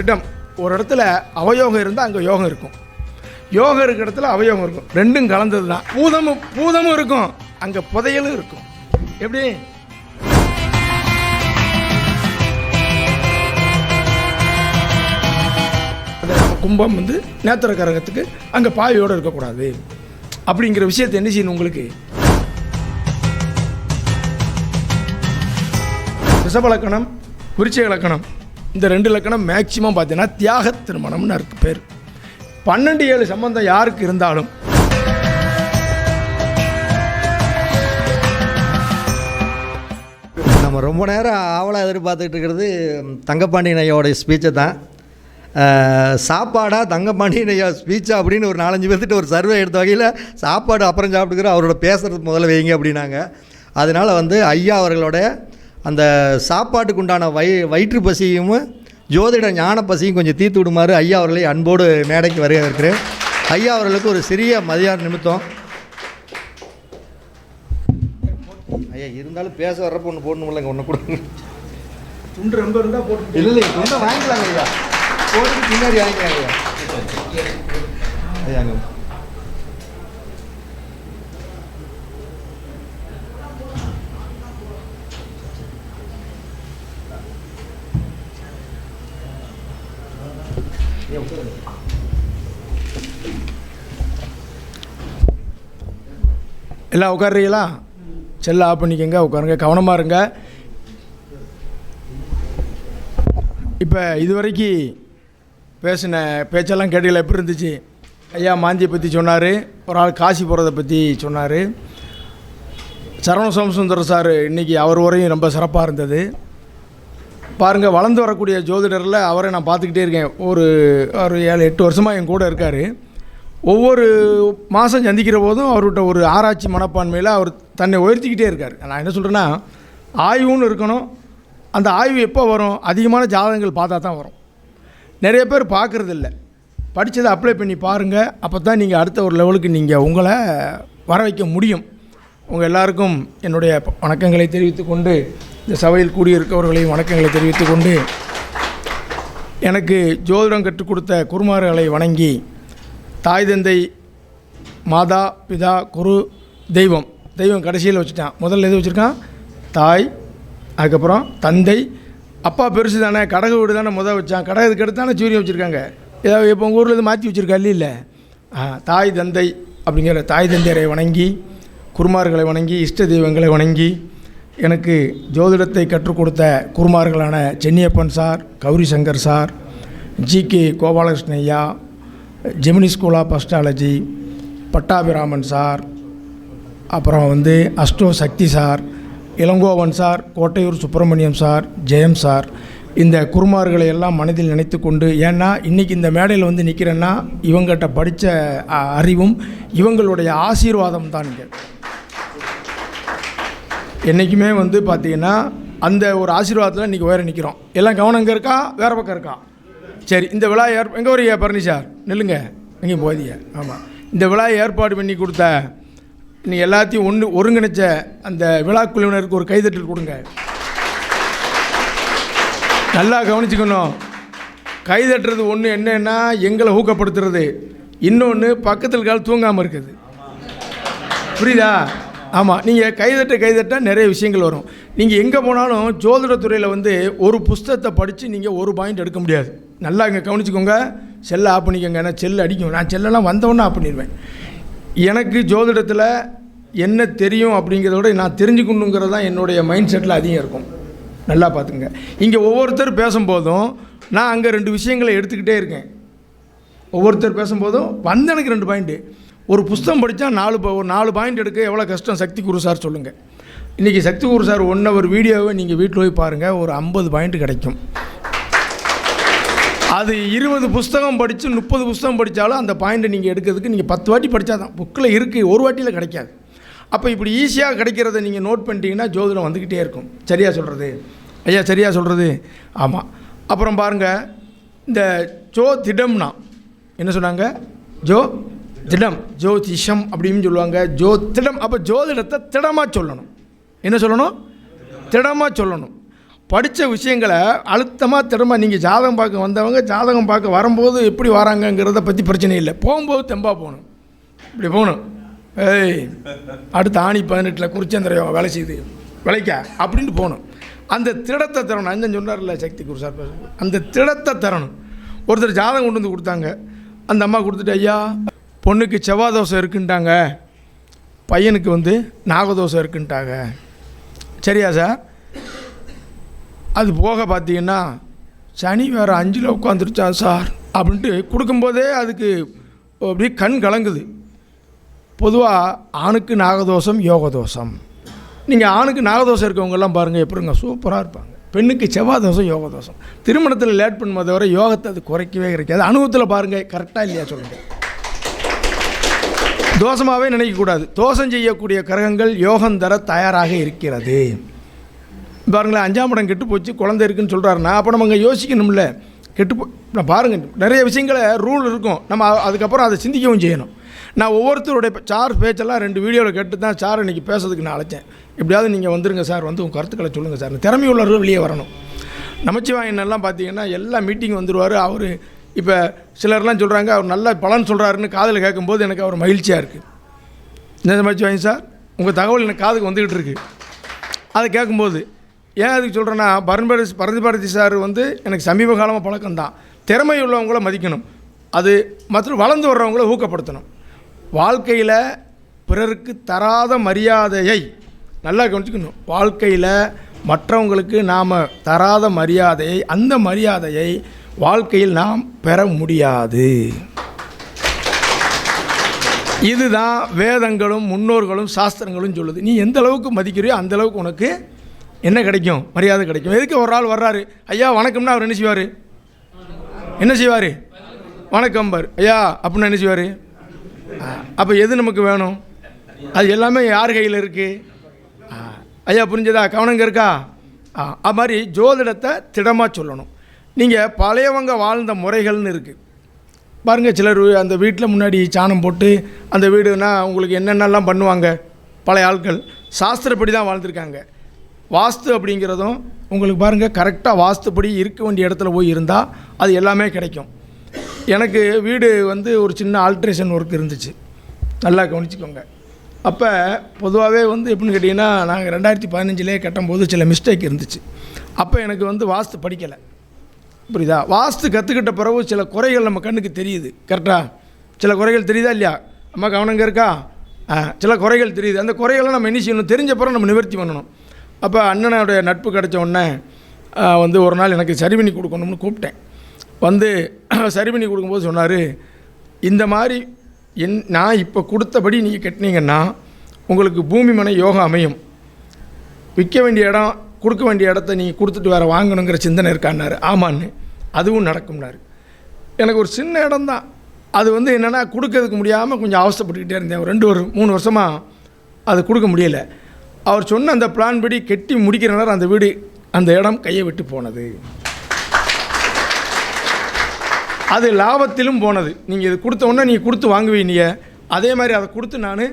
திட்டம். ஒரு இடத்துல அவயோகம் இருந்தால் அங்கே யோகம் இருக்கும். யோகம் இருக்கிற இடத்துல அவயோகம் இருக்கும். ரெண்டும் கலந்தது தான் பூதமும் பூதமும் இருக்கும். அங்கே புதையலும் இருக்கும். எப்படி? கும்பம் வந்து நேத்திர கரகத்துக்கு அங்கே பாயோடு இருக்கக்கூடாது. அப்படிங்கிற விஷயத்தை என்ன செய்யணும் உங்களுக்கு? ரிஷப லக்கணம் விருச்சிக லக்கணம். இந்த ரெண்டு லக்கணம் மேக்சிமம் பார்த்தீங்கன்னா தியாக திருமணம்னு இருக்கு பேர். பன்னெண்டு ஏழு சம்பந்தம் யாருக்கு இருந்தாலும். நம்ம ரொம்ப நேரம் ஆவலாக எதிர்பார்த்துக்கிட்டு இருக்கிறது தங்கப்பாண்டியன் ஐயாவோடைய ஸ்பீச்சை தான். சாப்பாடாக தங்கப்பாண்டியன் ஐயா ஸ்பீச்சா அப்படின்னு ஒரு நாலஞ்சு பேர்த்திட்ட ஒரு சர்வே எடுத்த வகையில் சாப்பாடு அப்புறம் சாப்பிட்டுக்கிறோம் அவரோட பேசுகிறது முதல்ல வைங்க அப்படின்னாங்க. அதனால் வந்து ஐயா அவர்களோட அந்த சாப்பாட்டுக்கு உண்டான வை வயிற்று பசியும் ஜோதிட ஞான பசியும் கொஞ்சம் தீர்த்து விடுமாறு ஐயா அவர்களை அன்போடு மேடைக்கு வருக இருக்கிறேன் ஐயா அவர்களுக்கு ஒரு சிறிய மதியான நிமித்தம். ஐயா இருந்தாலும் பேச வர்றப்ப ஒன்று போடணுமில்லங்க ஒன்று கொடுங்க துண்டு ரொம்ப இருந்தால் போட்டு இல்லை இல்லை சொந்த வாங்கிக்கலாங்க ஐயா. போட்டு பின்னாடி வாங்கிக்கலாங்க ஐயா. ஐயாங்க எல்லாம் உட்காருறீங்களா? செல்ல ஆஃப் பண்ணிக்கங்க உட்காருங்க கவனமாக இருங்க. இப்போ இதுவரைக்கும் பேசின பேச்செல்லாம் கேட்டீங்களா? எப்படி இருந்துச்சு? ஐயா மாந்தியை பற்றி சொன்னார் ஒரு ஆள் காசி போகிறத பற்றி சொன்னார். சரவண சோமசுந்தர சார் இன்றைக்கி அவர் வரையும் ரொம்ப சிறப்பாக இருந்தது. பாருங்கள் வளர்ந்து வரக்கூடிய ஜோதிடரில் அவரை நான் பார்த்துக்கிட்டே இருக்கேன். ஒரு ஒரு ஏழு எட்டு வருஷமாக என் கூட இருக்கார். ஒவ்வொரு மாதம் சந்திக்கிற போதும் அவர்கிட்ட ஒரு ஆராய்ச்சி மனப்பான்மையில் அவர் தன்னை உயர்த்திக்கிட்டே இருக்கார். நான் என்ன சொல்கிறேன்னா ஆய்வுன்னு இருக்கணும். அந்த ஆய்வு எப்போ வரும்? அதிகமான ஜாதகங்கள் பார்த்தா தான் வரும். நிறைய பேர் பார்க்குறதில்ல. படித்ததை அப்ளை பண்ணி பாருங்கள் அப்போ தான் நீங்கள் அடுத்த ஒரு லெவலுக்கு நீங்கள் உங்களை வர வைக்க முடியும். உங்கள் எல்லாருக்கும் என்னுடைய வணக்கங்களை தெரிவித்துக்கொண்டு இந்த சபையில் கூடியிருக்கவர்களையும் வணக்கங்களை தெரிவித்துக்கொண்டு எனக்கு ஜோதிடம் கற்றுக் கொடுத்த குருமார்களை வணங்கி தாய் தந்தை மாதா பிதா குரு தெய்வம். தெய்வம் கடைசியில் வச்சுட்டான். முதல்ல எது வச்சுருக்கான்? தாய் அதுக்கப்புறம் தந்தை. அப்பா பெருசு தானே கடகு வீடு தானே முதல் வச்சான். கடகுக்கு அடுத்து தானே சூரியன் வச்சுருக்காங்க. ஏதாவது இப்போ உங்கள் ஊரில் இது மாற்றி வச்சுருக்கா? இல்லை தாய் தந்தை அப்படிங்கிற தாய் தந்தையரை வணங்கி குருமார்களை வணங்கி இஷ்ட தெய்வங்களை வணங்கி எனக்கு ஜோதிடத்தை கற்றுக் கொடுத்த குருமார்களான Chenniappan sir Gowri Shankar sir G K Gopalakrishna ஐயா Gemini school of astrology Pattabiraman sir அப்புறம் வந்து astro Sakthi sir Ilangovan sir Kottaiyur Subramaniam sir Jayam sir. இந்த குருமார்களை எல்லாம் மனதில் நினைத்து கொண்டு ஏன்னா இன்றைக்கி இந்த மேடையில் வந்து நிற்கிறேன்னா இவங்ககிட்ட படித்த அ- அறிவும் இவங்களுடைய ஆசீர்வாதம் தான் இங்கே. என்றைக்குமே வந்து பார்த்திங்கன்னா அந்த ஒரு ஆசீர்வாதத்தில் இன்றைக்கி உயர நிற்கிறோம் எல்லாம் கவனம் இங்கே இருக்கா? வேறு பக்கம் இருக்கா? சரி இந்த விழா ஏற் எங்கே வரீங்க பரணி சார் நில்லுங்க. எங்கேயும் போதிய ஆமாம் இந்த விழா ஏற்பாடு பண்ணி கொடுத்த நீ எல்லாத்தையும் ஒன்று ஒருங்கிணைச்ச அந்த விழா குழுவினருக்கு ஒரு கைதட்டல் கொடுங்க. நல்லா கவனிச்சுக்கணும். கைதட்டுறது ஒன்று என்னன்னா எங்களை ஊக்கப்படுத்துறது. இன்னொன்று பக்கத்தில் கால் தூங்காமல் இருக்குது. புரியுதா? ஆமாம் நீங்கள் கைதட்ட கைதட்டால் நிறைய விஷயங்கள் வரும். நீங்கள் எங்கே போனாலும் ஜோதிடத்துறையில் வந்து ஒரு புஸ்தகத்தை படித்து நீங்கள் ஒரு பாயிண்ட் எடுக்க முடியாது. நல்லா இங்கே கவனிச்சுக்கோங்க. செல்லை ஆஃப் பண்ணிக்கோங்க. ஏன்னா செல் அடிக்கும். நான் செல்லெல்லாம் வந்தவொன்னே ஆஃப் பண்ணிடுவேன் எனக்கு ஜோதிடத்தில் என்ன தெரியும் அப்படிங்கிறத விட நான் தெரிஞ்சுக்கணுங்கிறது தான் என்னுடைய மைண்ட் செட்டில் அதிகம் இருக்கும். நல்லா பார்த்துங்க இங்கே ஒவ்வொருத்தர் பேசும்போதும் நான் அங்கே ரெண்டு விஷயங்களை எடுத்துக்கிட்டே இருக்கேன். ஒவ்வொருத்தர் பேசும்போதும் வந்த எனக்கு ரெண்டு பாயிண்ட்டு ஒரு புஸ்தகம் படித்தா நாலு ப- ஒரு நாலு பாயிண்ட் எடுக்க எவ்வளோ கஷ்டம்? சக்தி குரு சார் சொல்லுங்கள் இன்றைக்கி Sakthi Guru sir one hour வீடியோவை நீங்கள் வீட்டில் போய் பாருங்கள் ஒரு ஐம்பது பாயிண்ட் கிடைக்கும். அது இருபது புஸ்தகம் படித்து முப்பது புஸ்தகம் படித்தாலும் அந்த பாயிண்ட்டை நீங்கள் எடுக்கிறதுக்கு நீங்கள் பத்து வாட்டி படித்தா தான் புக்கில் இருக்குது ஒரு வாட்டியில் கிடைக்காது. அப்போ இப்படி ஈஸியாக கிடைக்கிறத நீங்கள் நோட் பண்ணிட்டீங்கன்னா ஜோதிடம் வந்துக்கிட்டே இருக்கும். சரியாக சொல்கிறது ஐயா சரியாக சொல்கிறது ஆமாம் அப்புறம் பாருங்கள் இந்த ஜோ திடம்னா என்ன சொன்னாங்க? ஜோ திடம் ஜோதிஷம் அப்படின்னு சொல்லுவாங்க. ஜோ திடம் அப்போ ஜோதிடத்தை திடமாக சொல்லணும். என்ன சொல்லணும்? திடமாக சொல்லணும். படித்த விஷயங்களை அழுத்தமாக திடமாக நீங்கள் ஜாதகம் பார்க்க வந்தவங்க ஜாதகம் பார்க்க வரும்போது எப்படி வராங்கங்கிறத பற்றி பிரச்சனை இல்லை. போகும்போது தெம்பாக போகணும். இப்படி போகணும். ஏய் அடுத்த ஆணி பதினெட்டில் குறிச்சந்திரம் வேலை செய்யுது விளைக்க அப்படின்ட்டு போகணும். அந்த திடத்தை தரணும். அஞ்சன் சொன்னார்ல சக்தி குரு சார் அந்த திடத்தை தரணும். ஒருத்தர் ஜாதகம் கொண்டு வந்து கொடுத்தாங்க. அந்த அம்மா கொடுத்துட்டு ஐயா பொண்ணுக்கு செவ்வாய் தோசை இருக்குன்ட்டாங்க. பையனுக்கு வந்து நாகதோஷம் இருக்குன்ட்டாங்க. சரியா சார்? அது போக பார்த்தீங்கன்னா சனி வேறு அஞ்சில் உட்காந்துருச்சா சார்? அப்படின்ட்டு கொடுக்கும்போதே அதுக்கு அப்படியே கண் கலங்குது. பொதுவாக ஆணுக்கு நாகதோஷம் யோகதோஷம். நீங்கள் ஆணுக்கு நாகதோஷம் இருக்கவங்கெல்லாம் பாருங்கள் எப்படிங்க? சூப்பராக இருப்பாங்க. பெண்ணுக்கு செவ்வாதோஷம் யோகதோஷம். திருமணத்தில் லேட் பண்ணும்போது தவிர யோகத்தை அது குறைக்கவே கிடைக்காது அனுபவத்தில் பாருங்கள் கரெக்டாக இல்லையா சொல்லுங்கள் தோஷமாகவே நினைக்கக்கூடாது. தோஷம் செய்யக்கூடிய கிரகங்கள் யோகம் தர தயாராக இருக்கிறது. பாருங்களேன் அஞ்சாம் இடம் கெட்டு போச்சு குழந்தை இருக்குன்னு சொல்கிறாருன்னா அப்போ நம்ம அங்கே யோசிக்கணும்ல. கெட்டு போ நான் பாருங்கள் நிறைய விஷயங்களை ரூல் இருக்கும். நம்ம அதுக்கப்புறம் அதை சிந்திக்கவும் செய்யணும். நான் ஒவ்வொருத்தருடைய சார் பேச்செல்லாம் ரெண்டு வீடியோவில் கேட்டு தான் சார் இன்றைக்கி பேசுறதுக்கு நான் அழைச்சேன். எப்படியாவது நீங்கள் வந்துருங்க சார் வந்து உங்கள் கருத்துக்களை சொல்லுங்கள் சார். திறமையுள்ளவர்கள் வெளியே வரணும். நமச்சிவாயனெல்லாம் பார்த்தீங்கன்னா எல்லா மீட்டிங் வந்துடுவார் அவர் இப்போ சிலர்லாம் சொல்கிறாங்க அவர் நல்ல பலன் சொல்கிறாருன்னு காதில் கேட்கும்போது எனக்கு அவர் மகிழ்ச்சியாக இருக்குது என்ன வாங்கி சார்? உங்கள் தகவல் எனக்கு காதுக்கு வந்துக்கிட்டு இருக்கு. அதை கேட்கும்போது ஏன் அதுக்கு சொல்கிறேன்னா பரண்பாரதி பரதிபாரதி சார் வந்து எனக்கு சமீப காலமாக பழக்கம்தான் திறமை உள்ளவங்கள மதிக்கணும். அது மற்ற வளர்ந்து வர்றவங்கள ஊக்கப்படுத்தணும். வாழ்க்கையில் பிறருக்கு தராத மரியாதையை நல்லா கவனிச்சுக்கணும். வாழ்க்கையில் மற்றவங்களுக்கு நாம் தராத மரியாதையை அந்த மரியாதையை வாழ்க்கையில் நாம் பெற முடியாது. இதுதான் வேதங்களும் முன்னோர்களும் சாஸ்திரங்களும் சொல்லுது. நீ எந்த அளவுக்கு மதிக்கிறியோ அந்த அளவுக்கு உனக்கு என்ன கிடைக்கும்? மரியாதை கிடைக்கும். எதுக்கு ஒரு ஆள் வர்றாரு? ஐயா வணக்கம்னா அவர் என்ன செய்வார்? என்ன செய்வார்? வணக்கம் பார். ஐயா அப்படின்னு என்ன செய்வார்? அப்போ எது நமக்கு வேணும்? அது எல்லாமே யார் கையில் இருக்குது ஐயா புரிஞ்சதா? கவனங்க இருக்கா? ஆ அது மாதிரி ஜோதிடத்தை திடமாக சொல்லணும். நீங்கள் பழையவங்க வாழ்ந்த முறைகள்னு இருக்குது பாருங்கள் சிலர் அந்த வீட்டில் முன்னாடி சாணம் போட்டு அந்த வீடுனா உங்களுக்கு என்னென்னலாம் பண்ணுவாங்க? பழைய ஆட்கள் சாஸ்திரப்படி தான் வாழ்ந்திருக்காங்க. வாஸ்து அப்படிங்கிறதும் உங்களுக்கு பாருங்கள் கரெக்டாக வாஸ்துப்படி இருக்க வேண்டிய இடத்துல போய் இருந்தால் அது எல்லாமே கிடைக்கும். எனக்கு வீடு வந்து ஒரு சின்ன ஆல்ட்ரேஷன் ஒர்க் இருந்துச்சு. நல்லா கவனிச்சுக்கோங்க. அப்போ பொதுவாகவே வந்து எப்படின்னு கேட்டிங்கன்னா நாங்கள் ரெண்டாயிரத்தி பதினஞ்சிலே கட்டும்போது சில மிஸ்டேக் இருந்துச்சு. அப்போ எனக்கு வந்து வாஸ்து படிக்கலை. புரியுதா? வாஸ்து கற்றுக்கிட்ட பிறகு சில குறைகள் நம்ம கண்ணுக்கு தெரியுது. கரெக்டாக சில குறைகள் தெரியுதா இல்லையா? அம்மா கவனங்க இருக்கா? ஆ சில குறைகள் தெரியுது. அந்த குறைகளை நம்ம என்ன செய்யணும்? தெரிஞ்ச பிறகு நம்ம நிவர்த்தி பண்ணணும். அப்போ அண்ணனோடைய நட்பு கிடைச்ச உடனே வந்து ஒரு நாள் எனக்கு சரி பண்ணி கொடுக்கணும்னு கூப்பிட்டேன். வந்து சரி பண்ணி கொடுக்கும்போது சொன்னார் இந்த மாதிரி என் நான் இப்போ கொடுத்தபடி நீங்கள் கட்டினீங்கன்னா உங்களுக்கு பூமி மனை யோகா அமையும். விற்க வேண்டிய இடம் கொடுக்க வேண்டிய இடத்த நீங்கள் கொடுத்துட்டு வேறு வாங்கணுங்கிற சிந்தனை இருக்கான்னாரு. ஆமான்னு. அதுவும் நடக்கும்னாரு. எனக்கு ஒரு சின்ன இடம் தான் அது வந்து என்னென்னா கொடுக்கறதுக்கு முடியாமல் கொஞ்சம் அவஸ்தைப்பட்டுக்கிட்டே இருந்தேன். ஒரு ரெண்டு ஒரு மூணு வருஷமாக அது கொடுக்க முடியல. அவர் சொன்ன அந்த பிளான் படி கெட்டி முடிக்கிற நேரம் அந்த வீடு அந்த இடம் கையை விட்டு போனது. அது லாபத்திலும் போனது. நீங்கள் இது கொடுத்த உடனே நீங்கள் கொடுத்து வாங்குவீங்க. அதே மாதிரி அதை கொடுத்து நான்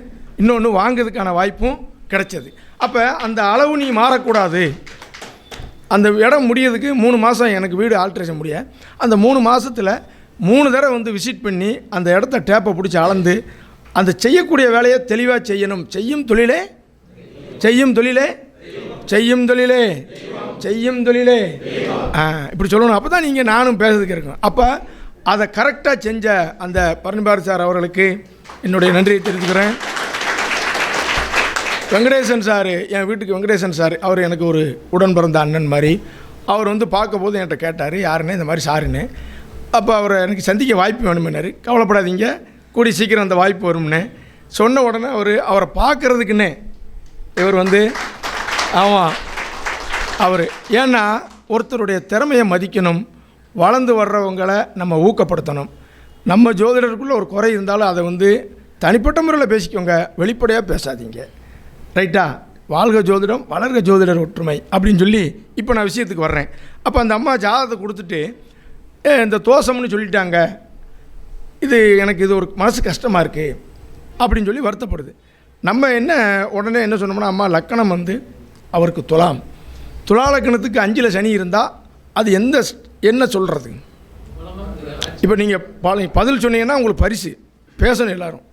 இன்னொன்று வாங்குறதுக்கான வாய்ப்பும் கிடைச்சது. அப்போ அந்த அளவு நீ மாறக்கூடாது. அந்த இடம் முடியறதுக்கு மூணு மாதம் எனக்கு வீடு ஆல்ட்ரேஷன் முடிய. அந்த மூணு மாதத்தில் மூணு தடவை வந்து விசிட் பண்ணி அந்த இடத்த டேப்பை பிடிச்சி அளந்து அந்த செய்யக்கூடிய வேலையை தெளிவாக செய்யணும். செய்யும் தொழிலே செய்யும் தொழிலே செய்யும் தொழிலே செய்யும் தொழிலே. இப்படி சொல்லணும். அப்போ தான் நீங்கள் நானும் பேசுறதுக்கு இருக்கணும். அப்போ அதை கரெக்டாக செஞ்ச அந்த பரன்பாரி சார் அவர்களுக்கு என்னுடைய நன்றியை தெரிவிக்கிறேன் வெங்கடேசன் சார் என் வீட்டுக்கு வெங்கடேசன் சார் அவர் எனக்கு ஒரு உடன் பிறந்த அண்ணன் மாதிரி. அவர் வந்து பார்க்கும்போது என்கிட்ட கேட்டார் யாருன்னு இந்த மாதிரி சாருன்னு. அப்போ அவரை எனக்கு சந்திக்க வாய்ப்பு வேணுமென்னாரு கவலைப்படாதீங்க கூடி சீக்கிரம் அந்த வாய்ப்பு வரும்னு. சொன்ன உடனே அவர் அவரை பார்க்குறதுக்குன்னே இவர் வந்து ஆமாம் அவர். ஏன்னா ஒருத்தருடைய திறமையை மதிக்கணும் வளர்ந்து வர்றவங்களை நம்ம ஊக்கப்படுத்தணும். நம்ம ஜோதிடருக்குள்ளே ஒரு குறை இருந்தாலும் அதை வந்து தனிப்பட்ட முறையில் பேசிக்கோங்க வெளிப்படையாக பேசாதீங்க. ரைட்டா? வாழ்க ஜோதிடம் வளர்க ஜோதிடர் ஒற்றுமை அப்படின்னு சொல்லி இப்போ நான் விஷயத்துக்கு வர்றேன். அப்போ அந்த அம்மா ஜாதகத்தை கொடுத்துட்டு "ஏ, இந்த தோசம்னு சொல்லிட்டாங்க. இது எனக்கு இது ஒரு மனசு கஷ்டமாக இருக்குது அப்படின்னு சொல்லி வருத்தப்படுது. நம்ம என்ன உடனே என்ன சொன்னோம்னா அம்மா லக்கணம் வந்து அவருக்கு துலாம். துலாலக்கணத்துக்கு அஞ்சில் சனி இருந்தால் அது எந்த என்ன சொல்கிறது இப்போ நீங்கள் பல பதில் சொன்னீங்கன்னா உங்களுக்கு பரிசு. பேசணும் எல்லாரும்.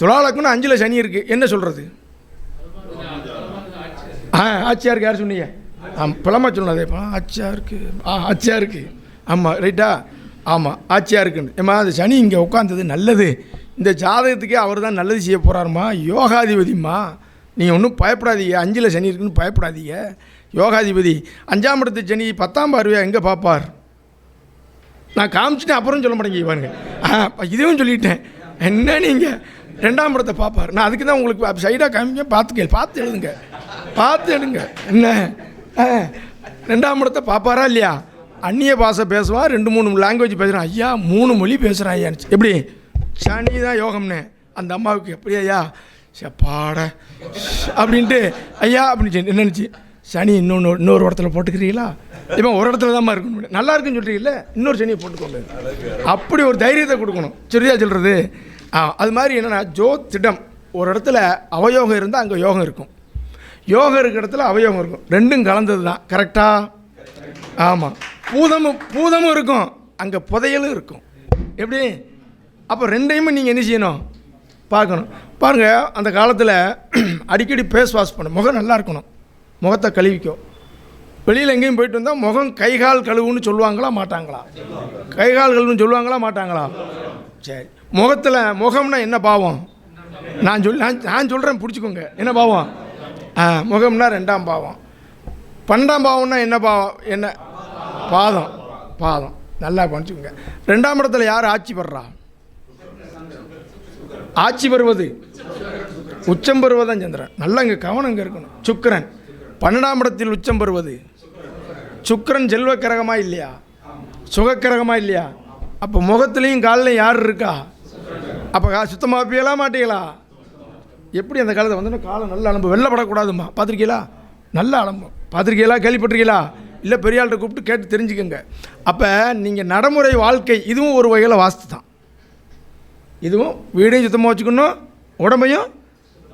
துலாலக்கணம் அஞ்சில் சனி இருக்குது என்ன சொல்கிறது ஆ ஆச்சியாருக்கு யார் சொன்னீங்க? ஆ பிளமா சொன்னதே ஆச்சியாருக்கு ஆ ஆச்சியாருக்கு ஆமாம் ரைட்டா ஆமாம் ஆச்சியாருக்குன்னு ஏம்மா அந்த சனி இங்கே உட்காந்தது நல்லது. இந்த ஜாதகத்துக்கே அவர் தான் நல்லது செய்ய போகிறாருமா யோகாதிபதிம்மா. நீங்கள் ஒன்றும் பயப்படாதீங்க. அஞ்சில் சனி இருக்குன்னு பயப்படாதீங்க. யோகாதிபதி அஞ்சாம் இடத்து சனி பத்தாம் பார்வையா எங்கே பார்ப்பார்? நான் காமிச்சிட்டேன் அப்புறம் சொல்ல மாட்டேங்க பாருங்க ஆ இதையும் இதுவும் சொல்லிட்டேன். என்ன நீங்கள் ரெண்டாம் இடத்தை பார்ப்பார். நான் அதுக்கு தான் உங்களுக்கு சைடாக காமிக்க பார்த்து கேள் பார்த்து எழுதுங்க. பார்த்து எடுங்க. என்ன? ஆ, ரெண்டாம் படத்தை பார்ப்பாரா இல்லையா? அந்நிய பாஷை பேசுவான் ரெண்டு மூணு லாங்குவேஜ் பேசுகிறான் ஐயா மூணு மொழி பேசுகிறான் ஐயா. எப்படி? சனி தான் யோகம்னு. அந்த அம்மாவுக்கு எப்படி ஐயா? செப்பாட அப்படின்ட்டு ஐயா அப்படின்னு என்ன நினச்சி? சனி இன்னொன்று இன்னொரு இடத்துல போட்டுக்கிறீங்களா? இப்போ ஒரு இடத்துல தான் இருக்கணும். நல்லா இருக்குன்னு சொல்கிறீங்கல்ல இன்னொரு சனியை போட்டுக்கோங்க. அப்படி ஒரு தைரியத்தை கொடுக்கணும். சரியா சொல்கிறது ஆ அது மாதிரி என்னென்னா ஜோதிடம். ஒரு இடத்துல அவயோகம் இருந்தால் அங்கே யோகம் இருக்கும். யோகம் இருக்கிற இடத்துல அவயோகம் இருக்கும். ரெண்டும் கலந்தது தான் கரெக்டாக ஆமாம் பூதமும் பூதமும் இருக்கும். அங்கே புதையலும் இருக்கும். எப்படி? அப்போ ரெண்டையுமே நீங்கள் என்ன செய்யணும்? பார்க்கணும். பாருங்கள் அந்த காலத்தில் அடிக்கடி ஃபேஸ் வாஷ் பண்ணும் முகம் நல்லா இருக்கணும். முகத்தை கழுவிக்கும் வெளியில் எங்கேயும் போயிட்டு வந்தால் முகம் கை கால் கழுவுன்னு சொல்லுவாங்களா மாட்டாங்களா? கை கால் கழுவுன்னு சொல்லுவாங்களா மாட்டாங்களா? சரி. முகத்தில் முகம்னா என்ன பாவம்? நான் சொல் நான் நான் சொல்கிறேன் பிடிச்சிக்கோங்க. என்ன பாவம்? முகம்னா ரெண்டாம் பாவம். பன்னெண்டாம் பாவம்னா என்ன பாவம்? என்ன? பாதம். பாதம். நல்லா படிச்சுக்கோங்க ரெண்டாம் இடத்துல யார் ஆட்சி பெறா ஆட்சி பெறுவது? உச்சம் பெறுவதான் சந்திரன். நல்லா இங்கே கவனம் இங்கே இருக்கணும். சுக்கரன். பன்னெண்டாம் இடத்தில் உச்சம் பெறுவது? சுக்கரன் செல்வ கிரகமா இல்லையா? சுகக்கிரகமா இல்லையா? அப்போ முகத்துலேயும் காலிலையும் யார் இருக்கா? அப்போ கா சுத்தமாக வைப்பீங்களா மாட்டீங்களா எப்படி அந்த காலத்தை வந்து காலம் நல்ல அலம்பு? வெள்ளப்படக்கூடாதும்மா பார்த்துருக்கீங்களா? நல்ல அலம்பு. பார்த்துருக்கீங்களா? கேள்விப்பட்டிருக்கீங்களா? இல்லை பெரிய ஆள்கிட்ட கூப்பிட்டு கேட்டு தெரிஞ்சுக்கோங்க. அப்போ நீங்கள் நடைமுறை வாழ்க்கை இதுவும் ஒரு வகையில் வாஸ்து தான். இதுவும் வீடையும் சுத்தமாக வச்சுக்கணும் உடம்பையும்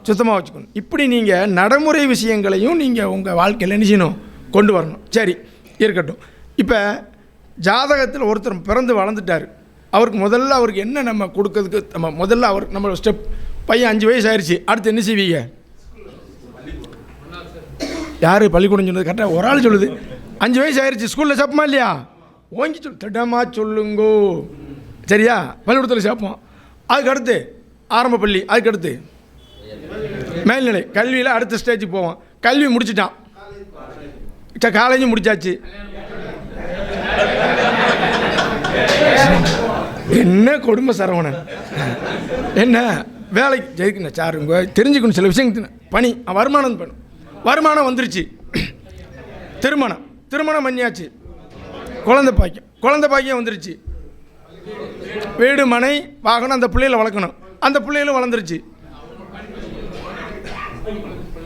சுத்தமாக வச்சுக்கணும். இப்படி நீங்கள் நடைமுறை விஷயங்களையும் நீங்கள் உங்கள் வாழ்க்கையில் என்ன செய்யணும்? கொண்டு வரணும். சரி இருக்கட்டும். இப்போ ஜாதகத்தில் ஒருத்தர் பிறந்து வளர்ந்துட்டார். அவருக்கு முதல்ல அவருக்கு என்ன நம்ம கொடுக்கறதுக்கு நம்ம முதல்ல அவர் நம்ம ஸ்டெப் பையன் அஞ்சு வயசு ஆயிடுச்சு அடுத்து என்ன செய்வீங்க? யார் பள்ளிக்கூடம் சொன்னது? கரெக்டாக ஒரு ஆள் சொல்லுது. அஞ்சு வயசு ஆயிடுச்சு ஸ்கூலில் சாப்பிடுமா இல்லையா? ஓங்கி சொல் திடமா சொல்லுங்கோ. சரியா? பள்ளிக்கூடத்தில் சேர்ப்போம் அதுக்கு அடுத்து ஆரம்ப பள்ளி. அதுக்கு அடுத்து மேல்நிலை. கல்வியில் அடுத்த ஸ்டேஜுக்கு போவோம். கல்வி முடிச்சிட்டான். காலேஜும் முடிச்சாச்சு. என்ன கொடுமை சரவணன்? என்ன? வேலைக்கு ஜெயிக்கணும் சார் உங்க தெரிஞ்சுக்கணும் சில விஷயம் பணி வருமானம் பண்ணும் வருமானம் வந்துருச்சு. திருமணம். திருமணம் பண்ணியாச்சு. குழந்த பாக்கியம். குழந்த பாக்கியம் வந்துருச்சு. வீடு மனை வாகனம் அந்த பிள்ளைகளை வளர்க்கணும். அந்த பிள்ளைகளும் வளர்ந்துருச்சு.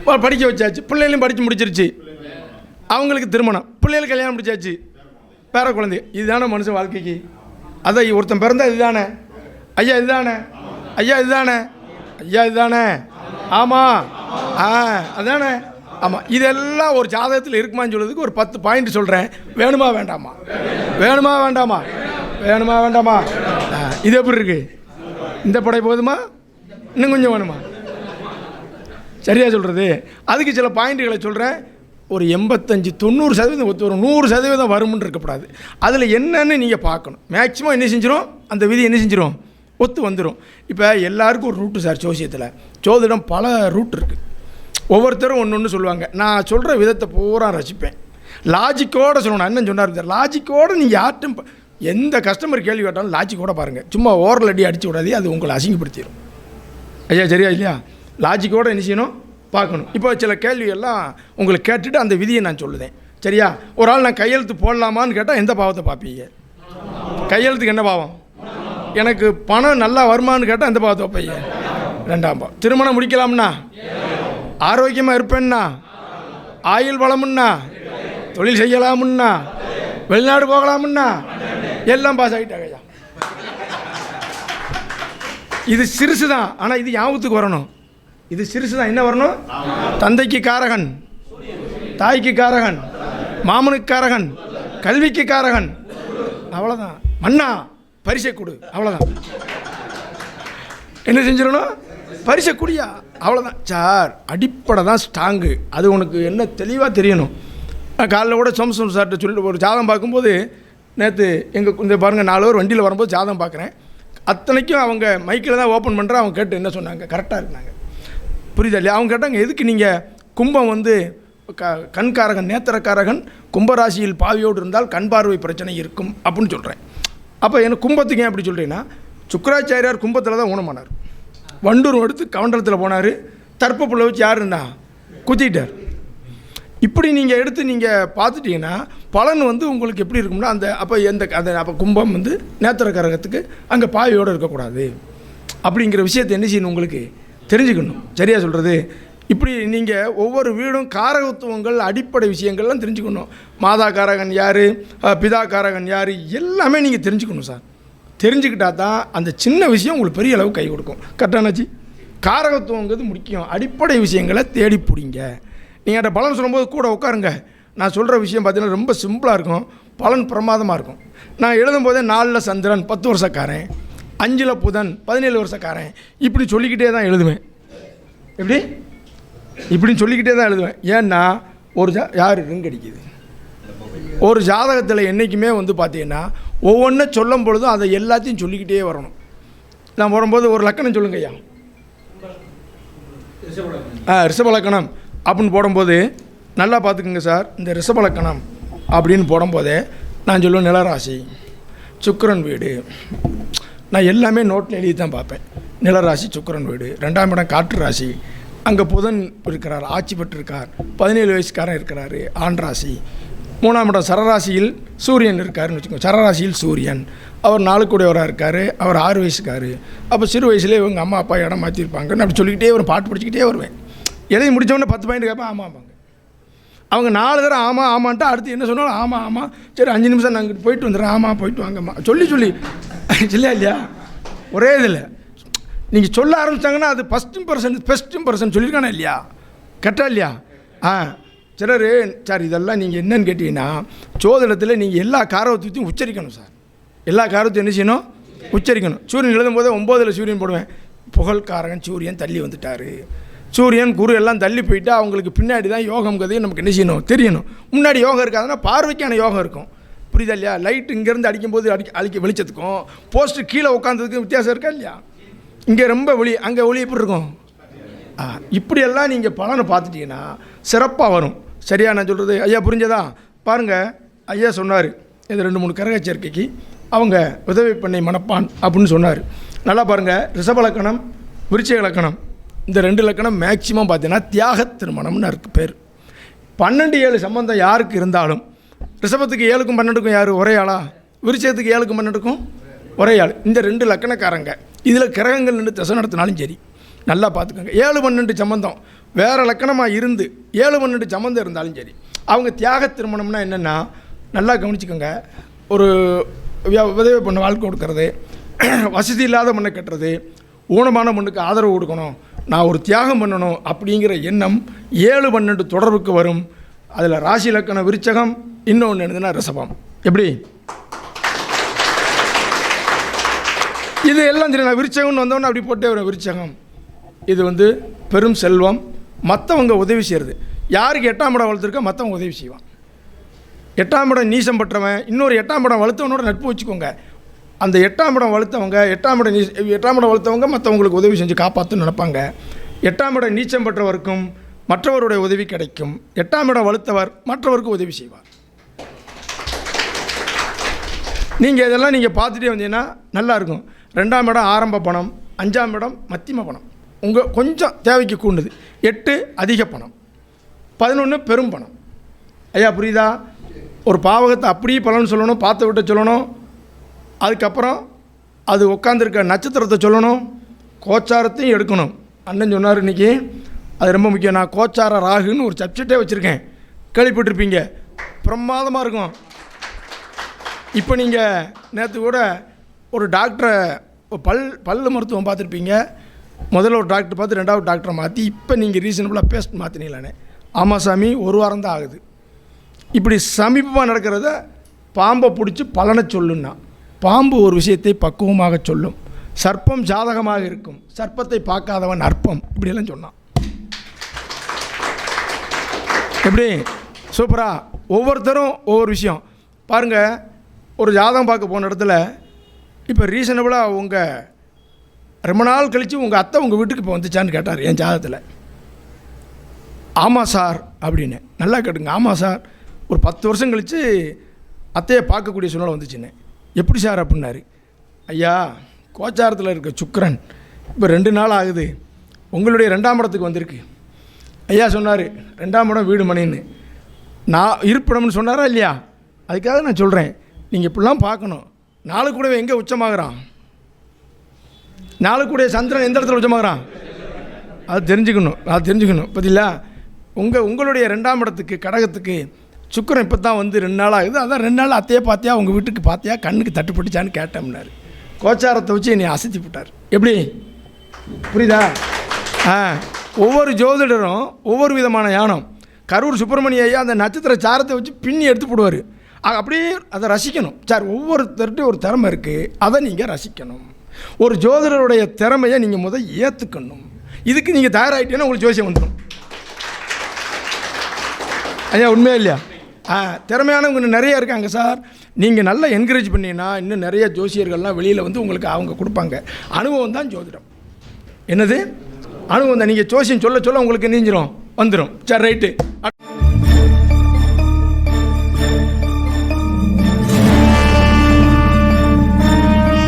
படிக்க வச்சாச்சு. பிள்ளைகளையும் படித்து முடிச்சிருச்சு. அவங்களுக்கு திருமணம். பிள்ளைகளுக்கு கல்யாணம் முடிச்சாச்சு. பேர குழந்தை. இதுதானே மனுஷன் வாழ்க்கைக்கு? அதான் ஒருத்தன் பிறந்தா இதுதானே? ஐயா இதுதானே? ஐயா இதுதானே? ஐயா இதுதானே? ஆமாம் ஆ அதானே? ஆமாம் இதெல்லாம் ஒரு ஜாதகத்தில் இருக்குமான்னு சொல்கிறதுக்கு ஒரு பத்து பாயிண்ட் சொல்கிறேன் வேணுமா வேண்டாமா? வேணுமா வேண்டாமா? வேணுமா வேண்டாமா? இது எப்படி இருக்கு? இந்த படை போதுமா? இன்னும் கொஞ்சம் வேணுமா? சரியாக சொல்கிறது அதுக்கு சில பாயிண்ட்டுகளை சொல்கிறேன் ஒரு எண்பத்தஞ்சு தொண்ணூறு சதவீதம் ஒத்து வரும். நூறு சதவீதம் வரும்னு இருக்கக்கூடாது. அதில் என்னென்னு நீங்கள் பார்க்கணும். மேக்ஸிமம் என்ன செஞ்சிடும் அந்த விதி என்ன செஞ்சிடும் ஒத்து வந்துடும் இப்போ எல்லாருக்கும் ஒரு ரூட்டு சார் ஜோசியத்தில். ஜோதிடம் பல ரூட் இருக்குது ஒவ்வொருத்தரும் ஒன்று ஒன்று சொல்லுவாங்க. நான் சொல்கிற விதத்தை பூரா ரசிப்பேன். லாஜிக்கோடு சொல்லணும். என்ன சொன்னார் லாஜிக்கோடு நீங்கள் யார்ட்டும் எந்த கஸ்டமர் கேள்வி கேட்டாலும் லாஜிக்கோட பாருங்கள் சும்மா ஓரல் அடி அடிச்சு விடாதே அது உங்களை அசிங்கப்படுத்திடும் ஐயா சரியா இல்லையா? லாஜிக்கோடு என்ன செய்யணும்? பார்க்கணும். இப்போ சில கேள்வியெல்லாம் உங்களை கேட்டுட்டு அந்த விதியை நான் சொல்லுதேன். சரியா? ஒரு ஆள் நான் கையெழுத்து போடலாமான்னு கேட்டால் எந்த பாவத்தை பார்ப்பீங்க? கையெழுத்துக்கு என்ன பாவம்? எனக்கு பணம் நல்லா வருமான்னு கேட்டால் அந்த பாவத்தை பையன். ரெண்டாம் பாவம். திருமணம் முடிக்கலாம்னா? ஆரோக்கியமாக இருப்பேன்னா? ஆயுள் வளமுன்னா? தொழில் செய்யலாமுன்னா? வெளிநாடு போகலாமுன்னா? எல்லாம் பாஸ் ஆகிட்டாங்க இது சிறுசு தான் ஆனால் இது ஞாபகத்துக்கு வரணும். இது சிறுசு தான் என்ன வரணும்? தந்தைக்கு காரகன் தாய்க்கு காரகன் மாமனுக்கு காரகன் கல்விக்கு காரகன். அவ்வளோதான் மன்னா பரிசை கொடு. அவ்வளோதான் என்ன செஞ்சிடணும்? பரிசை குடியா. அவ்வளோதான் சார் அடிப்படை தான் ஸ்ட்ராங்கு அது உனக்கு என்ன தெளிவாக தெரியணும். நான் காலைல கூட சோமசம் சார்கிட்ட சொல்லிட்டு ஒரு ஜாதகம் பார்க்கும்போது நேற்று எங்கள் இந்த பாருங்கள் நாலு பேர் வண்டியில் வரும்போது ஜாதகம் பார்க்குறேன். அத்தனைக்கும் அவங்க மைக்கில் தான் ஓப்பன் பண்ணுறேன் அவங்க கேட்டு என்ன சொன்னாங்க? கரெக்டாக இருந்தாங்க. புரியுதா இல்லையா? அவங்க கேட்டாங்க எதுக்கு நீங்கள் கும்பம் வந்து க கண்காரகன் நேத்திரக்காரகன் கும்பராசியில் பாவியோடு இருந்தால் கண் பார்வை பிரச்சனை இருக்கும். அப்படின்னு சொல்கிறேன் அப்போ எனக்கு கும்பத்துக்கு ஏன் அப்படி சொல்கிறீங்கன்னா சுக்கராச்சாரியார் கும்பத்தில் தான் ஊனமானார். வண்டூர் எடுத்து கவண்டலத்தில் போனார். தர்ப்ப புள்ள வச்சு யார் இருந்தா? குத்திட்டார். இப்படி நீங்கள் எடுத்து நீங்கள் பார்த்துட்டீங்கன்னா பலன் வந்து உங்களுக்கு எப்படி இருக்கும்னா அந்த அப்போ எந்த அந்த அப்போ கும்பம் வந்து நேத்திர கரகத்துக்கு அங்கே பாயோடு இருக்கக்கூடாது. அப்படிங்கிற விஷயத்தை என்ன செய்யணும் உங்களுக்கு? தெரிஞ்சுக்கணும். சரியாக சொல்கிறது இப்படி நீங்கள் ஒவ்வொரு வீடும் காரகத்துவங்கள் அடிப்படை விஷயங்கள்லாம் தெரிஞ்சுக்கணும். மாதா காரகன் யார்? பிதா காரகன் யார்? எல்லாமே நீங்கள் தெரிஞ்சுக்கணும் சார். தெரிஞ்சுக்கிட்டா தான் அந்த சின்ன விஷயம் உங்களுக்கு பெரிய அளவு கை கொடுக்கும். கரெக்டானாச்சு காரகத்துவங்கிறது முக்கியம். அடிப்படை விஷயங்களை தேடி பிடிங்க. நீங்கள் அந்த பலன் சொல்லும்போது கூட உட்காருங்க. நான் சொல்கிற விஷயம் பார்த்தீங்கன்னா ரொம்ப சிம்பிளாக இருக்கும். பலன் பிரமாதமாக இருக்கும். நான் எழுதும் போதே நாலில் சந்திரன் பத்து வருஷக்காரன். அஞ்சில் புதன் பதினேழு வருஷக்காரன். இப்படி சொல்லிக்கிட்டே தான் எழுதுவேன். எப்படி? இப்படின்னு சொல்லிக்கிட்டே தான் எழுதுவேன். ஏன்னா ஒரு ஜா யார்? ரிங் அடிக்குது. ஒரு ஜாதகத்தில் என்றைக்குமே வந்து பார்த்தீங்கன்னா ஒவ்வொன்றும் சொல்லும் பொழுதும் அதை எல்லாத்தையும் சொல்லிக்கிட்டே வரணும். நான் வரும்போது ஒரு லக்கணம் சொல்லுங்க ஐயா. ஆ ரிஷபலக்கணம் அப்படின்னு போடும்போது நல்லா பார்த்துக்குங்க சார் இந்த ரிஷபலக்கணம் அப்படின்னு போடும்போதே நான் சொல்லுவேன் நிலராசி சுக்கரன் வீடு. நான் எல்லாமே நோட்டில் எழுதி தான் பார்ப்பேன் நிலராசி சுக்கரன் வீடு. ரெண்டாம் இடம் காற்று ராசி. அங்கே புதன் இருக்கிறார் ஆட்சி பெற்றிருக்கார். பதினேழு வயசுக்காரன் இருக்கிறார் ஆண் ராசி. மூணாம் இடம் சரராசியில் சூரியன் இருக்காருன்னு வச்சுக்கோங்க. சரராசியில் சூரியன். அவர் நாளுக்குடையவராக இருக்கார் அவர் ஆறு வயசுக்காரு. அப்போ சிறு வயசுலேயே இவங்க அம்மா அப்பா இடம் மாற்றிருப்பாங்கன்னு அப்படி சொல்லிக்கிட்டே ஒரு பாட்டு பிடிச்சிக்கிட்டே வருவேன். எழுதி முடித்தவொடனே பத்து பாயிண்ட் கேட்பேன் ஆமாம்பாங்க அவங்க நாலு தடவை ஆமாம் ஆமான்ட்டு அடுத்து என்ன சொன்னாலும் ஆமாம் ஆமாம் சரி அஞ்சு நிமிஷம் நாங்கள் போயிட்டு வந்துடுறேன் ஆமாம் போயிட்டு வாங்கம்மா. சொல்லி சொல்லி. இல்லையா இல்லையா? ஒரே இதில். நீங்கள் சொல்ல ஆரம்பித்தாங்கன்னா அது ஃபஸ்ட் இம்பர்சன் ஃபஸ்ட் இம்பர்சன் சொல்லியிருக்கானே இல்லையா? கரெக்டா இல்லையா? ஆ சிலர் சார் இதெல்லாம் நீங்கள் என்னன்னு கேட்டிங்கன்னா சோதனத்தில் நீங்கள் எல்லா காரவத்தையும் உச்சரிக்கணும் சார். எல்லா காரத்தையும் என்ன செய்யணும்? உச்சரிக்கணும். சூரியன் எழுதும் போதே ஒம்போதில் சூரியன் போடுவேன். புகழ்காரகன் சூரியன் தள்ளி வந்துட்டார். சூரியன் குரு எல்லாம் தள்ளி போயிட்டு அவங்களுக்கு பின்னாடி தான் யோகம் கதையும் நமக்கு என்ன செய்யணும்? தெரியணும். முன்னாடி யோகம் இருக்காதுன்னா பார்வைக்கான யோகம் இருக்கும். புரியுதா இல்லையா? லைட் இங்கேருந்து அடிக்கும்போது அடிக்க அழிக்க வெளிச்சத்துக்கும் போஸ்ட்டு கீழே உட்காந்ததுக்கும் வித்தியாசம் இருக்கா இல்லையா? இங்கே ரொம்ப ஒளி அங்கே ஒளி எப்படி இருக்கும்? இப்படியெல்லாம் நீங்கள் பலனை பார்த்துட்டீங்கன்னா சிறப்பாக வரும். சரியா நான் சொல்கிறது ஐயா புரிஞ்சதா? பாருங்கள் ஐயா சொன்னார் இது ரெண்டு மூணு கரக சேர்க்கைக்கு அவங்க உதவி பண்ணை மணப்பான் அப்படின்னு சொன்னார். நல்லா பாருங்கள் ரிஷபலக்கணம் விருச்சிக லக்கணம் இந்த ரெண்டு இலக்கணம் மேக்சிமம் பார்த்தீங்கன்னா தியாக திருமணம்னு இருக்கு பேர். பன்னெண்டு ஏழு சம்பந்தம் யாருக்கு இருந்தாலும் ரிஷபத்துக்கு ஏழுக்கும் பன்னெண்டுக்கும் யார்? ஒரே ஆளா? விருச்சயத்துக்கு ஏழுக்கும் பன்னெண்டுக்கும் ஒரே ஆள். இந்த ரெண்டு லக்கணக்காரங்க. இதில் கிரகங்கள் நின்று திசை நடத்தினாலும் சரி நல்லா பார்த்துக்கோங்க. ஏழு பன்னெண்டு சம்பந்தம். வேறு லக்கணமாக இருந்து ஏழு பன்னெண்டு சம்மந்தம் இருந்தாலும் சரி அவங்க தியாக திருமணம்னா என்னென்னா நல்லா கவனிச்சுக்கோங்க. ஒரு உதவி பண்ண வாழ்க்கை கொடுக்கறது வசதி இல்லாத மண்ணை கட்டுறது ஊனமான மண்ணுக்கு ஆதரவு கொடுக்கணும் நான் ஒரு தியாகம் பண்ணணும் அப்படிங்கிற எண்ணம் ஏழு பன்னெண்டு தொடர்புக்கு வரும். அதில் ராசி இலக்கண விருச்சகம் இன்னொன்று என்னதுன்னா ரிசபம் எப்படி? இது எல்லாம் சரி நான் விருச்சகம்னு வந்தோன்னே அப்படி போட்டே வரும் விருச்சகம். இது வந்து பெரும் செல்வம். மற்றவங்க உதவி செய்கிறது யாருக்கு எட்டாம் இடம் வளர்த்துருக்கோ மற்றவங்க உதவி செய்வான். எட்டாம் இடம் நீசம் பற்றவன் இன்னொரு எட்டாம் இடம் வளர்த்தவனோட நட்பு வச்சுக்கோங்க. அந்த எட்டாம் இடம் வளர்த்தவங்க எட்டாம் இடம் நீ எட்டாம் இடம் வளர்த்தவங்க மற்றவங்களுக்கு உதவி செஞ்சு காப்பாற்றுன்னு நினைப்பாங்க. எட்டாம் இடம் நீச்சம் பெற்றவருக்கும் மற்றவருடைய உதவி கிடைக்கும். எட்டாம் இடம் வளர்த்தவர் மற்றவருக்கு உதவி செய்வார். நீங்கள் இதெல்லாம் நீங்கள் பார்த்துட்டே வந்தீங்கன்னா நல்லாயிருக்கும் ரெண்டாம் இடம் ஆரம்ப பணம் அஞ்சாம் இடம் மத்தியம பணம். உங்கள் கொஞ்சம் தேவைக்கு கூண்டுது எட்டு அதிக பணம். பதினொன்று பெரும் பணம். ஐயா புரியுதா? ஒரு பாவகத்தை அப்படியே பலன் சொல்லணும் பார்த்து விட்டு சொல்லணும். அதுக்கப்புறம் அது உட்காந்துருக்க நட்சத்திரத்தை சொல்லணும். கோச்சாரத்தையும் எடுக்கணும். அண்ணன் சொன்னார் இன்றைக்கி அது ரொம்ப முக்கியம். நான் கோச்சார ராகுன்னு ஒரு சப்ஜெக்டே வச்சுருக்கேன். கேள்விப்பட்டிருப்பீங்க. பிரமாதமாக இருக்கும். இப்போ நீங்கள் நேற்று கூட ஒரு டாக்டரை பல் பல் மருத்துவம் பார்த்துருப்பீங்க. முதல்ல ஒரு டாக்டர் பார்த்து ரெண்டாவது டாக்டரை மாற்றி இப்போ நீங்கள் ரீசனபுளாக பேஸ்ட் மாற்றினீங்களானே ஆமாம் சாமி ஒரு வாரம் தான் ஆகுது. இப்படி சமீபமாக நடக்கிறத பாம்பை பிடிச்சி பலனை சொல்லுன்னா பாம்பு ஒரு விஷயத்தை பக்குவமாக சொல்லும். சர்ப்பம் ஜாதகமாக இருக்கும். சர்ப்பத்தை பார்க்காதவன் அற்பம் இப்படியெல்லாம் சொன்னான். எப்படி? சூப்பரா. ஒவ்வொருத்தரும் ஒவ்வொரு விஷயம். பாருங்கள் ஒரு ஜாதகம் பார்க்க போன இடத்துல இப்போ ரீசனபிளாக உங்கள் ரொம்ப நாள் கழித்து உங்கள் அத்தை உங்கள் வீட்டுக்கு இப்போ வந்துச்சான்னு கேட்டார் என் ஜாதகத்தில். ஆமாம் சார் அப்படின்னு. நல்லா கேட்டுங்க. ஆமாம் சார் ஒரு பத்து வருஷம் கழித்து அத்தையை பார்க்கக்கூடிய சூழ்நிலை வந்துச்சுன்னு. எப்படி சார் அப்படின்னாரு. ஐயா கோச்சாரத்தில் இருக்க சுக்கரன் இப்போ ரெண்டு நாள் ஆகுது. உங்களுடைய ரெண்டாம் இடத்துக்கு வந்திருக்கு. ஐயா சொன்னார் ரெண்டாம் இடம் வீடு மணின்னு நான் இருப்பிடம்னு சொன்னாரா இல்லையா? அதுக்காக நான் சொல்கிறேன் நீங்கள் இப்படிலாம் பார்க்கணும். நாலு கூடவே எங்கே உச்சமாகறான்? நாலு கூட சந்திரன் எந்த இடத்துல உச்சமாகறான்? அது தெரிஞ்சுக்கணும் அது தெரிஞ்சுக்கணும். பார்த்தீங்களா உங்கள் உங்களுடைய ரெண்டாம் இடத்துக்கு கடகத்துக்கு சுக்கரம் இப்போ தான் வந்து ரெண்டு நாள் ஆகுது. அதான் ரெண்டு நாள் அத்தையே பார்த்தியா உங்கள் வீட்டுக்கு பார்த்தியா கண்ணுக்கு தட்டுப்பட்டுச்சான்னு கேட்டோம்னாரு. கோச்சாரத்தை வச்சு என்னை அசத்தி விட்டார். எப்படி? புரியுதா? ஆ ஒவ்வொரு ஜோதிடரும் ஒவ்வொரு விதமான யானம். கரூர் சுப்பிரமணிய ஐயா அந்த நட்சத்திர சாரத்தை வச்சு பின்னி எடுத்து போடுவார். அப்படியே அதை ரசிக்கணும். சார் ஒவ்வொருத்தர்கிட்ட ஒரு திறமை இருக்குது அதை நீங்கள் ரசிக்கணும். ஒரு ஜோதிடருடைய திறமையை நீங்கள் முதல் ஏற்றுக்கணும் இதுக்கு நீங்கள் தயாராகிட்டீங்கன்னா உங்களுக்கு ஜோசியம் வந்துடும். ஐயா உண்மையா இல்லையா? ஆ திறமையானவங்க இன்னும் நிறைய இருக்காங்க சார். நீங்கள் நல்லா என்கரேஜ் பண்ணீங்கன்னா இன்னும் நிறைய ஜோசியர்கள்லாம் வெளியில் வந்து உங்களுக்கு அவங்க கொடுப்பாங்க. அனுபவம் தான் ஜோதிடம். என்னது? அனுபவம் தான். நீங்கள் ஜோசியம் சொல்ல சொல்ல உங்களுக்கு நீஞ்சிரும். வந்துடும் சரி ரைட்டு.